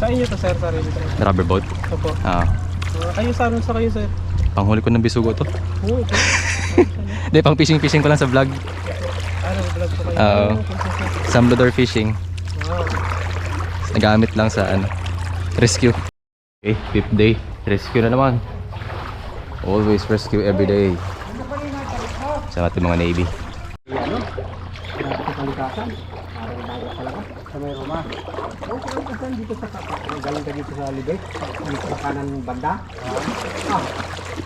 Sa inyo to sir, sarili to. Rubber boat. Opo. Ah, Uh, kayo sa kayo sir? panghuli ko ng bisugo to. Oo, ito. Hindi, pang fishing-fishing ko lang sa vlog. Ano, vlog ko kayo. Oo. Okay. Samblodor fishing. Wow. Nagamit lang sa ano, rescue. Okay, fifth day. Rescue na naman. Always rescue every day. Sa ating mga Navy. Ano? Grabe sa kalikasan. Parang dagat talaga. Roma. Oo, kung saan dito sa kapa. Galing ka dito sa Libet. Dito sa kanan banda. Ah.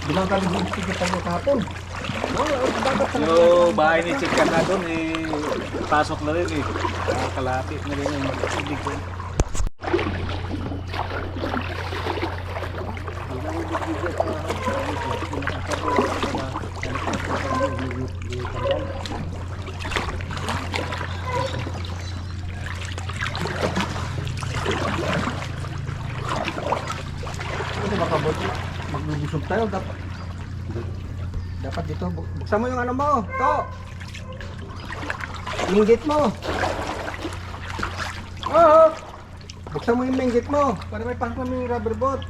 Bilang kami dito sa oh, dagat talaga. Yung bahay ni Chicken na doon, eh, pasok na rin eh. Ah, Kalapit na rin yung mag-ibig ko. Ito baka bot. Magbubusog tayo. Dapat. Dapat dito. bu- Buksan mo yung ano mo. To. Minggit mo. Oo. Buksan mo yung minggit mo. Para may mo yung rubber boat.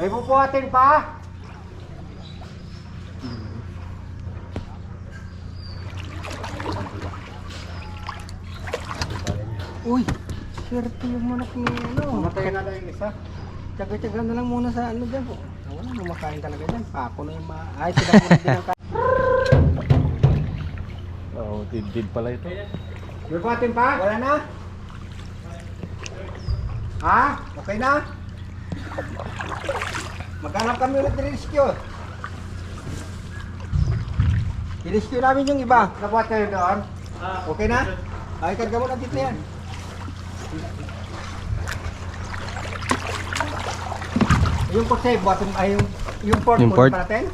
May pupuhatin pa? Uy, swerte yung manok ni ano. Matay na lang yung isa. Tsaga-tsaga na lang muna sa ano dyan po. Ah, Wala, lumakain talaga dyan. Pako na yung ma... Ay, sila po din ang kain. Oo, oh, did pala ito. May patin pa? Wala na? Ha? Okay na? Maghanap kami ulit ng rescue. I-rescue namin yung iba. Nabuhat kayo doon? Okay na? Ay, karga mo na dito yan. Yung kotse, buhatin ay yung yung port, Yung port? kunin pa natin?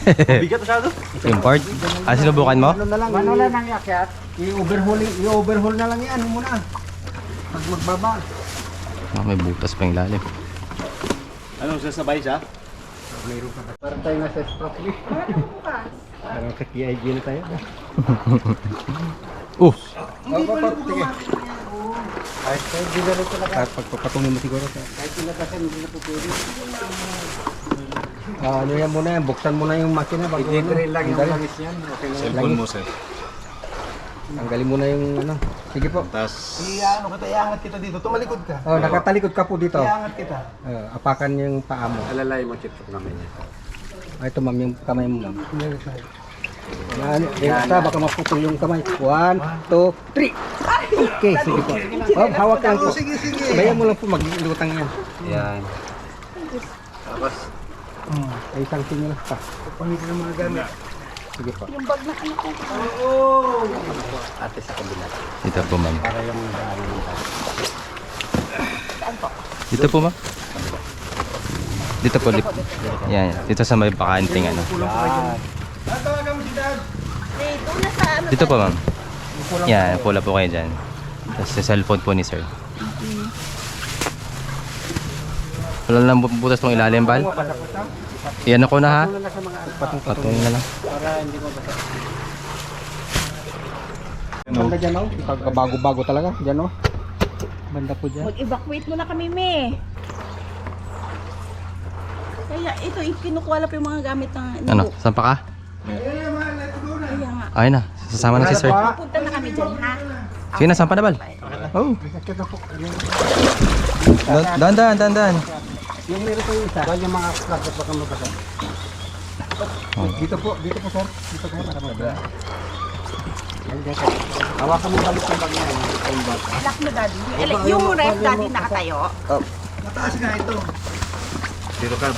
Bigat masyado. Import? Ah, sinubukan mo? Ano na lang, ano na lang yakyat? I-overhaul, i-overhaul na lang yan muna. Pag magbaba. Ah, may butas pa yung lalim. Ano, sasabay siya? Mayroon pa. Parang tayo nasa properly. Parang sa KIG na tayo. Uh! Hindi pa rin. Kahit tayo, di na rin talaga. Kahit pagpapatungan mo siguro. Kahit ilagasan, hindi na po pwede. Ah, ano yan muna yan, buksan mo na yung makina bago I-drill lang yung langis yan. Okay na. Cellphone mo, sir. Tanggalin mo na yung ano. Sige po. Tapos, Iano kita, iangat kita dito. Tumalikod ka. Oh, nakatalikod ka po dito. Iangat kita. Uh, apakan yung paa mo. alalay mo chip namin niya. Ah, ito ma'am, yung kamay mo ma'am. Yan, yung isa, baka maputol yung kamay. One, two, three. Okay, sige po. Oh, hawak lang po. Sige, sige. Bayan mo lang po, maglutang yan. Yan. Tapos, Ay, isang sinyo lang pa. Pangit ng mga gamit. Sige po. ate sa kabila. Dito po, ma'am. Para yung daanan ng tao. Dito po, ma'am. Dito po, lip. Yan, dito sa may bakanting ano. Dad. Dito po, ma'am. Yan, pula po kayo dyan. Tapos sa cellphone po ni sir. Wala lang bu- butas tong ilalim, Bal. Iyan ako na ha. Patong na lang. para hindi mo basa. Banda dyan oh, bago-bago talaga. Dyan oh. Banda po dyan. Mag-evacuate muna kami, me. Kaya ito, kinukuha lang po yung mga gamit ng Ano, saan pa ka? Nga. Ayun na, sasama na si sir. Punta na kami dyan, ha? Sige na, saan pa na, Bal? Oh. Yung, Dan, dan, dan, dan. yung meron po yung isa. Doon yung mga flag at baka mabasa. Dito po, dito po sir. Dito kayo para mabasa. Yan, dyan, sir. Hawakan mo balik yung bag. Yung bag. Lock mo, daddy. Ele- Yung ref, daddy, nakatayo. Mataas nga ito. dito ka.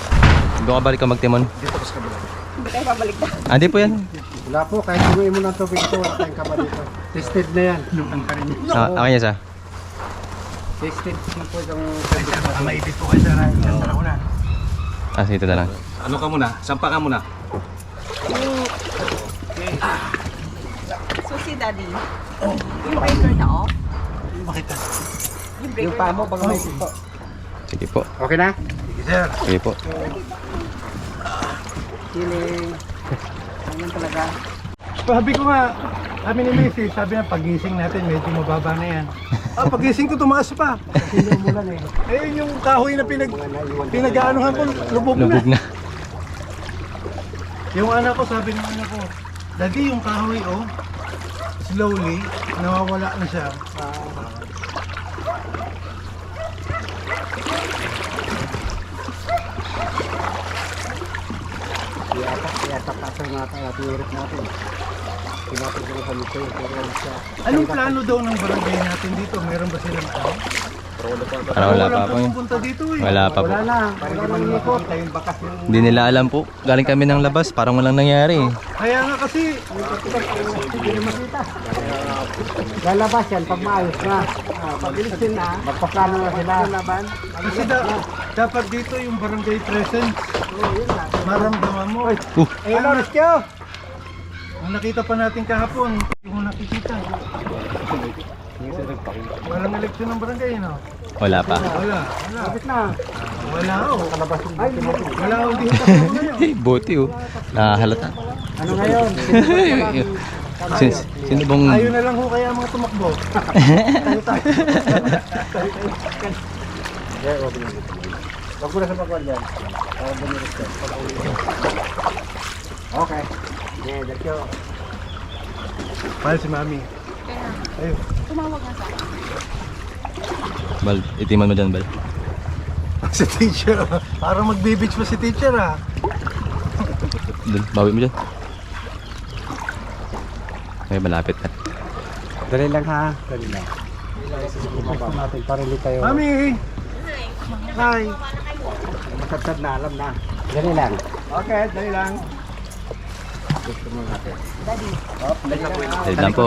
Doon ka balik ka magtimon. Dito ka sa kabila. Hindi tayo babalik na. Ah, di po yan. Wala po, kahit umuwi mo ng tubig ito, wala tayong kaba dito. Tested na yan. Lutang ka rin. Ah, akin niya sa. Tested na po itong Baka maipit po kayo sa sa nakuna. Ah, sige, na lang. Ano ka muna? Sampa ka muna. So, si daddy. Yung breaker na off. Bakit ka? Yung Yung breaker paa na mo, pag may po. Sige po. Okay na? Sige, sir. Sige po. Feeling. Ganyan talaga. Sabi ko nga, Sabi ni Macy, sabi niya pagising natin medyo mababa na yan. Ah, pagising ko tumaas pa. Kasi umulan eh. Eh, yung kahoy na pinag pinag-aanuhan ko, lubog, Lubog na. na. Yung anak ko, sabi ng anak ko, Daddy, yung kahoy, oh, slowly, nawawala na siya. Yata, yata kasal natin, natin urip natin. Pinapag ko sa lito, pero ano siya. Anong plano daw ng barangay natin dito? Meron ba silang ano? Parang wala pa po. eh. eh. Wala pa po. Wala bakas yung Hindi nila alam po. Galing kami ng labas. Parang walang nangyari. eh. Kaya nga kasi, hindi na makita. Lalabas yan pag maayos na. Ah, pag ilisin na, magpaplano na sila. Kasi da- dapat dito yung barangay presence. Maramdaman mo. Uh, Eh, Lord, Kyo! Ang nakita pa natin kahapon, yung nakikita. Walang eleksyon ng barangay, no? wala pa. Wala, wala. Kapit na. Wala, oh. Kalabas yung buti natin. Wala, oh, hindi ngayon. Buti oh. Nakahalata. Ano ngayon? Sino, sino bang... Ayaw na lang ho kaya mga tumakbo. Yeah, wag na. Wag mo na sa pagwan dyan. Para bumiris ka. Okay. Yeah, that's yo. Mahal si Mami. Ayun. Bal, itiman mo dyan, Bal. Si teacher. Parang magbibitch pa si teacher, ah. Dun, bawi mo dyan. Ay, malapit na. Dali lang ha. Dali lang. Gusto natin para hindi tayo Mami! Hi! matatad na alam na. Dali lang. Okay, dali lang. Gusto mo natin. Oh, dali lang. Dali lang po.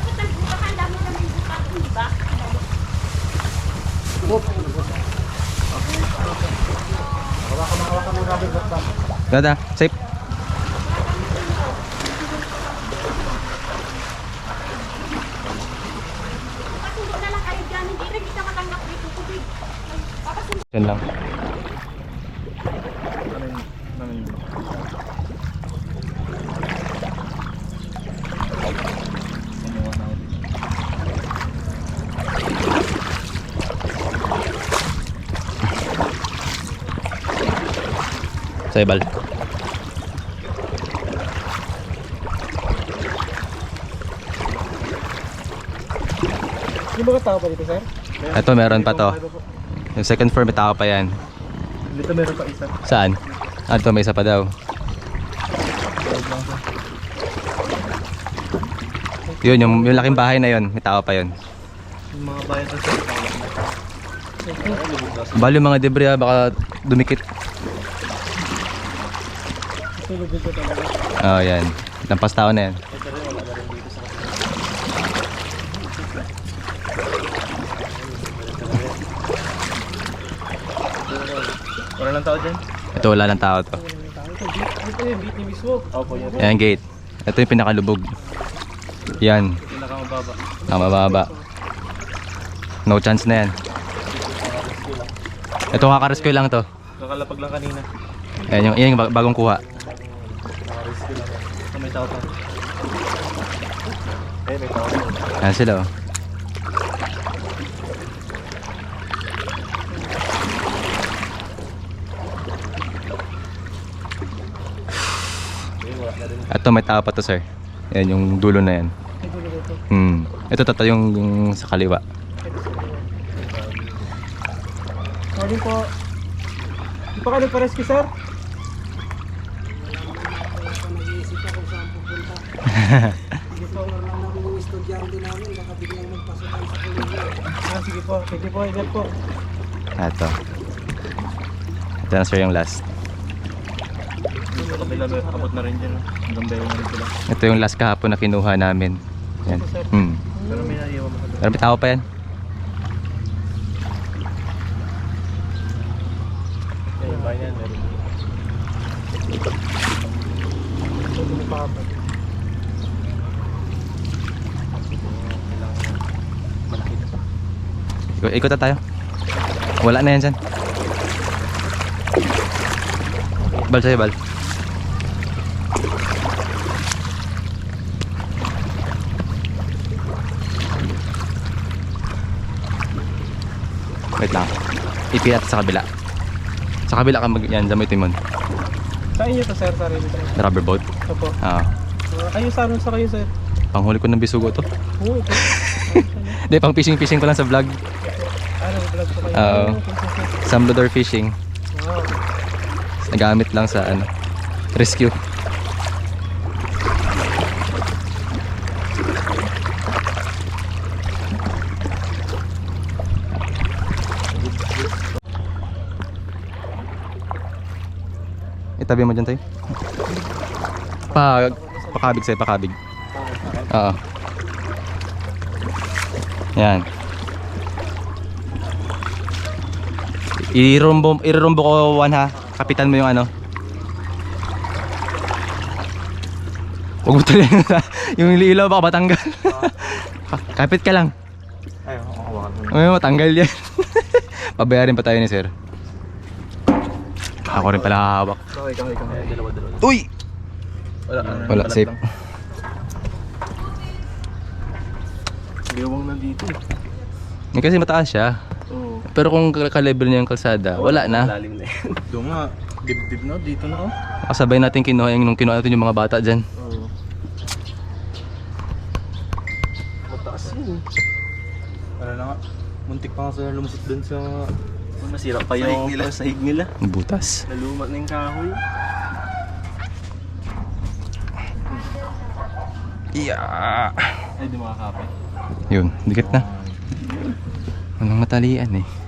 Dada, safe. Yan lang. Sa ibal. Yung mga tao pa dito, sir? Ito meron pa to. Yung second floor may tao pa yan. Dito meron pa isa. Saan? Ah, ito may isa pa daw. Yun, yung, yung laking bahay na yun, may tao pa yun. Yung mga bayan sa. Bali yung mga debris ah, baka dumikit. Tulog dito talaga. Oh, yan. Lampas tao na yan. Wala lang tao dyan? Ito wala lang tao to. Dito yung beat ni mismo. Opo, yan. Yan gate. Ito yung pinakalubog. Yan. Pinakamababa. Ang mababa. No chance na yan. Ito kakarescue lang to. Kakalapag lang kanina. Yan yung, yung bag- bagong kuha. May tao pa. Eh, may tao pa. Yan sila oh. Ito may tao pa to sir. Yan yung dulo na yan. Hmm. Ito tata yung, yung sa kaliwa. Morning po. Di pa kayo nagpa-rescue, sir? Ah, sige po. Sige po, ingat po. Ito. Ito na sir yung last. Sa kabila, abot na rin dyan. Hanggang bayo na rin sila. Ito yung last kahapon na kinuha namin. Yan. Hmm. Pero may naiiwan mo sa Pero may tao pa yan. Ayun. Bahay yan, meron. Ito ni Papa. Malaki na pa. Ikot- na tayo. Wala na yan dyan. Bal sa'yo, Bal. Wait lang. Ipiat sa kabila. Sa kabila ka mag... Yan, dyan mo timon. Sa inyo to, sir. Sarili, sir. Rubber boat. Opo. Ah. Uh, kayo sa sa kayo, sir? panghuli ko ng bisugo to. Oo, ito. Hindi, pang fishing-fishing ko lang sa vlog. Vlog kayo. Oo. Kung sa- sa- Sam Lodor Fishing. Wow. Nagamit lang sa ano, rescue. Itabi mo dyan tayo. Pag, pakabig sa'yo, pakabig. Oo. Yan. Irumbo, irumbo ko one ha. Kapitan mo yung ano. Huwag mo tuloy yung ilaw baka matanggal. Kapit ka lang. Ay, hawakan mo. Ay, matanggal yan. Pabayarin pa tayo ni sir. Ako rin pala hawak. Uy! Wala, ano, Wala, balat safe. lang. Bewang na dito. Eh, Kasi mataas siya. Pero kung ka-level niya yung kalsada, wala na. Lalim na yan. Doon nga, dibdib na, dito na oh. Kasabay natin kinuha yung nung kinuha natin yung mga bata dyan. Oo. Mataas yun. Ano na nga, muntik pa nga sila lumusot dun sa... Masira pa yung nila. sahig nila. Butas. Nalumat na yung kahoy. Yeah. Ay, di makakapit. Yun, dikit na. Anong matalian eh.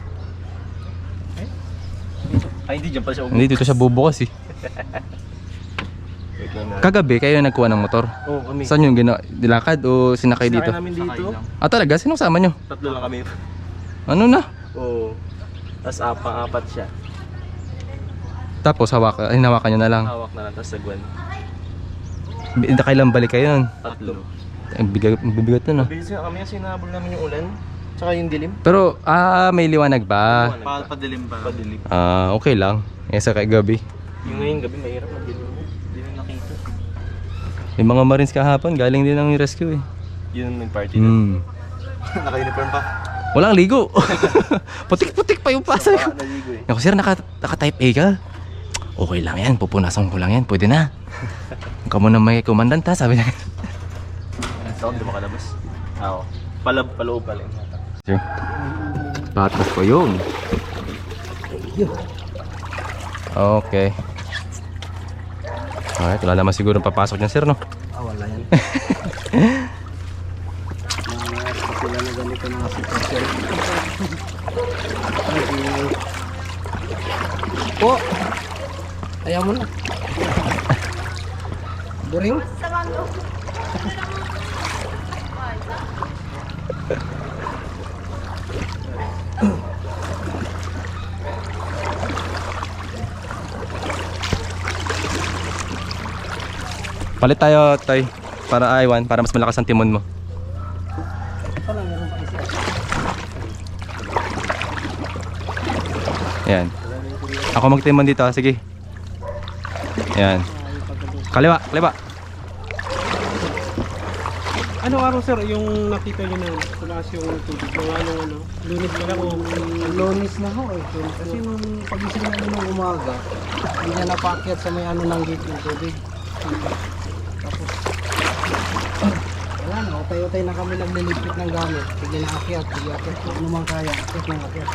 Ay, hindi dyan pa siya Hindi, dito siya bubukas eh. Wait lang na. Kagabi, kayo nagkuha ng motor. Oo, kami. Saan yung gina dilakad o sinakay dito? Sakay namin dito. Ah talaga? Sinong sama nyo? Tatlo lang kami. Ano na? Oo. Tapos apa-apat siya. Tapos hawak, hinawakan nyo na lang. Hawak na lang, tapos sagwan. Hindi kailang balik kayo nun. Tatlo. Ang bigat, ang bibigat nun ah. Bilis nga kami kasi namin yung ulan. Tsaka yung dilim. Pero, ah, may liwanag ba? Pa padilim pa. Padilim. Ah, okay lang. Eh, sa kay gabi. Yung ngayong gabi, mahirap madilim mo. Hindi na nakita. Yung mga marines kahapon, galing din ng rescue eh. Yun yung nag-party na. Hmm. Naka-uniform pa. Walang ligo. Putik-putik pa yung pasa ko. Naligo eh. Ako, sir, naka, naka-type A ka? Okay lang yan, pupunasan ko lang yan, pwede na. Kamu na may kumandant ha, sabi niya. Sa ako, di makalabas. Oo. Palab, paloob pala yung patas ko yun. Okay. Alright, wala naman siguro papasok niyan, sir, no? Ah, wala yan. Sila na ganito mga sitwasyon. Po! Ayaw mo na. Boring? Palit tayo, Toy. Para aywan, para mas malakas ang timon mo. Ito lang, meron pa isa. Yan. Ako magtimon dito, sige. Yan. Kaliwa, kaliwa. Ano araw sir, yung nakita nyo na tumaas yung tubig, mga anong ano, lunis na lang o Lunis na ho eh. Kasi nung pagising namin ng umaga, hindi na napakyat sa may ano ng gate ng tubig. Tapos, wala na, na kami nagliligpit ng gamit. Sige na akyat, sige akyat ano man kaya, akyat na akyat.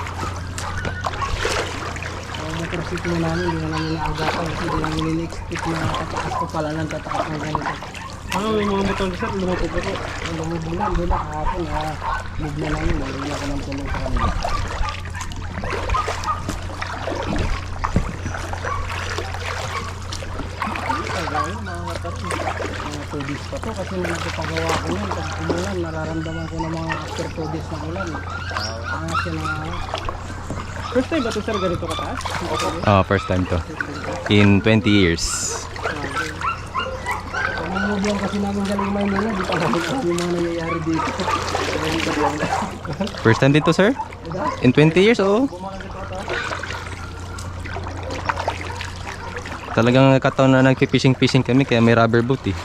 Ang motorsiklo namin, hindi na namin naagapan kasi hindi namin in-expect na tataas ko pala ng tataas ng ganito. ano yung mga motor sir, lumapog ako. Lumubog na, doon na kahapon, ah, move na namin, maringi ako ng tulong sa kanila. mga 2 days pa to kasi nung nagpapagawa ko yun pag umulan nararamdaman ko ng mga after 2 days ng ulan angas yun na First time ba ito sir ganito kataas? Oh, first time to. In 20 years. Ang movie kasi namin galing Maynila, di pa namin alam yung mga nangyayari dito. First time din to, sir? In 20 years, oo. Talagang kataon na nagpi-fishing-fishing kami kaya may rubber boat eh.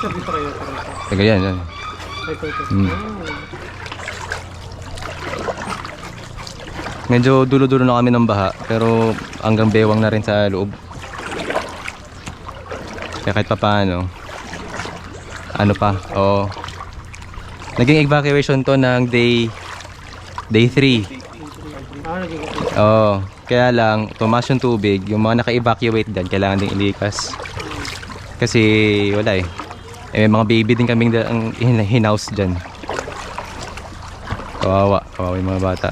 Sir, dito kayo. Taga yan, yan. Ito, ito. Hmm. Medyo dulo-dulo na kami ng baha pero hanggang bewang na rin sa loob. Kaya kahit papaano, ano pa, oo. Naging evacuation to ng day day 3. Ah, Oo. Kaya lang, tumaas yung tubig, yung mga naka-evacuate dyan, kailangan ding ilikas. Kasi wala eh. Eh, mga baby din kaming da- ang hin- hinaus dyan. Kawawa, kawawa yung mga bata.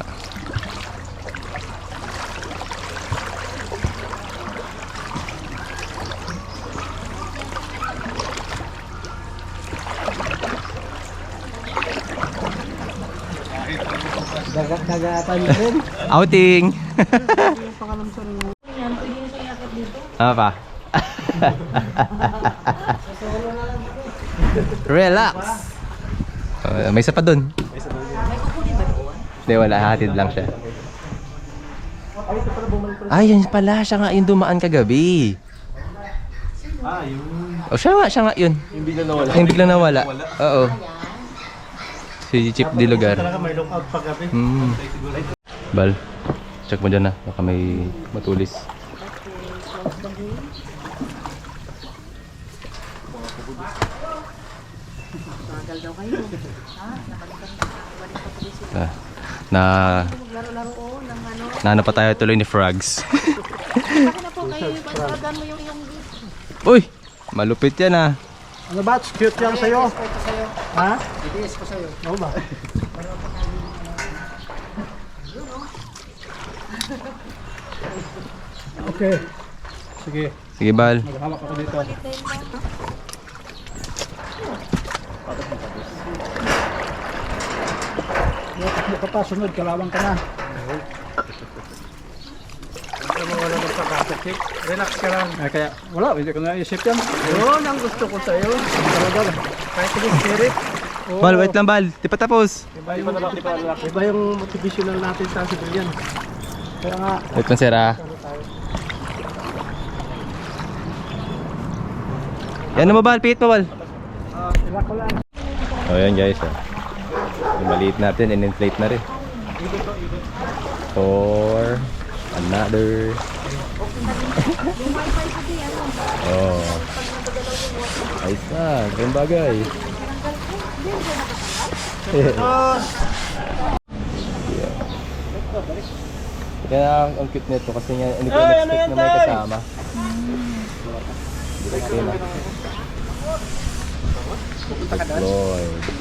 Dagat dagatan din. Outing! Ano pa? Relax! Uh, may isa pa dun. Hindi, wala. Hatid lang siya. Ay, yan pala. Siya nga yung dumaan kagabi. Ah, yun. O siya nga, siya nga yun. Yung bigla nawala. Yung biglang nawala. Oo. Si Chip Di Lugar. Talaga may lookout paggabi. Mm. Bal, check mo dyan na. Baka may matulis. Magal daw kayo. Ha? Sila. Ah, na Maglaro-laro oo ng ano. naano pa tayo tuloy ni Frogs. Bakit na po kayo? Pasaradan mo yung yung Uy! Malupit yan ah. Ano ba? Cute yan sa'yo. Ha? Itiis ko sa'yo. Oo ba? Okay. Sige, Sige Bal. maghawak ako dito. Takbo ka pa, sunod, kalawang ka na. Ano wala ng pagkakasip. Relax ka lang. Ay, kaya, wala, hindi ko naisip yan. Yun ang gusto ko sa'yo. Talaga, Kahit yung spirit. Oo. Bal, wait lang Bal. Di pa tapos. Iba yung, iba yung motivational natin sa civilian. Kaya nga, Wait lang sir ah. Yan mo Bal, pihit mo O oh, yan guys. Yung maliit natin, in-inflate na rin. For another. oh. Ayos na, ganun bagay. yeah. Kaya ang, ang cute nito kasi nga hindi ko expect na may kasama. Hindi ko na. Deployed.